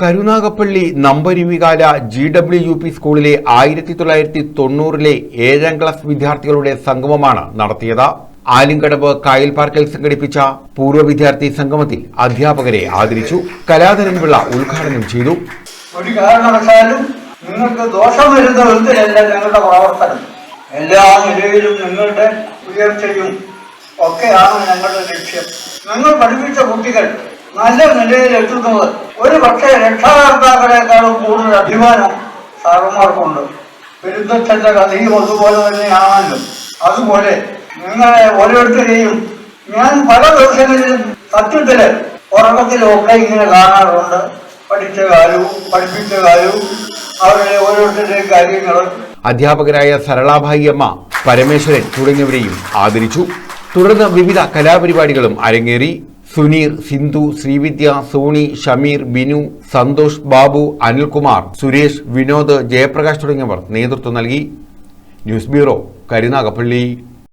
കരുനാഗപ്പള്ളി നമ്പരുവികാല G W U P സ്കൂളിലെ ആയിരത്തി തൊള്ളായിരത്തി തൊണ്ണൂറിലെ ഏഴാം ക്ലാസ് വിദ്യാർത്ഥികളുടെ സംഗമമാണ് നടത്തിയത്. ആലിങ്കടവ് കായൽ പാർക്കിൽ സംഘടിപ്പിച്ച പൂർവ വിദ്യാർത്ഥി സംഗമത്തിൽ അധ്യാപകരെ ആദരിച്ചു. കലാധരൻ പിള്ള ഉദ്ഘാടനം ചെയ്തു. ഒരു കാരണവശാലും നിങ്ങൾക്ക് ദോഷം വരുന്ന വിധത്തിലല്ല ഞങ്ങളുടെ പ്രവർത്തനം. എല്ലാ നിലയിലും നിങ്ങളുടെ ഉയർച്ചയും ഒക്കെയാണ് ഞങ്ങളുടെ ലക്ഷ്യം. നിങ്ങൾ പഠിപ്പിച്ച കുട്ടികൾ നല്ല നിലയിൽ എത്തുന്നത് ഒരു പക്ഷേ രക്ഷാകർത്താക്കളെക്കാളും കൂടുതൽ അഭിമാനം സാറന്മാർക്കുണ്ട് പെരുന്തച്ഛന്റെ കഥയും അതുപോലെ തന്നെയാണല്ലോ. അതുപോലെ നിങ്ങളെ ഓരോരുത്തരെയും ഞാൻ പല ദിവസങ്ങളിലും സത്യത്തിൽ ഉറക്കത്തിലൊക്കെ ഇങ്ങനെ കാണാറുണ്ട്. പഠിച്ച കാലവും പഠിപ്പിച്ച കാലവും അവരുടെ ഓരോരുത്തരുടെയും കാര്യങ്ങൾ അധ്യാപകരായ സരളാഭായി അമ്മ പരമേശ്വരൻ തുടങ്ങിയവരെയും ആദരിച്ചു. തുടർന്ന് വിവിധ കലാപരിപാടികളും അരങ്ങേറി. സുനീർ സിന്ധു ശ്രീവിദ്യ സോണി ഷമീർ ബിനു സന്തോഷ് ബാബു അനിൽകുമാർ സുരേഷ് വിനോദ് ജയപ്രകാശ് തുടങ്ങിയവർ നേതൃത്വം നൽകി. News bureau Karunagappally.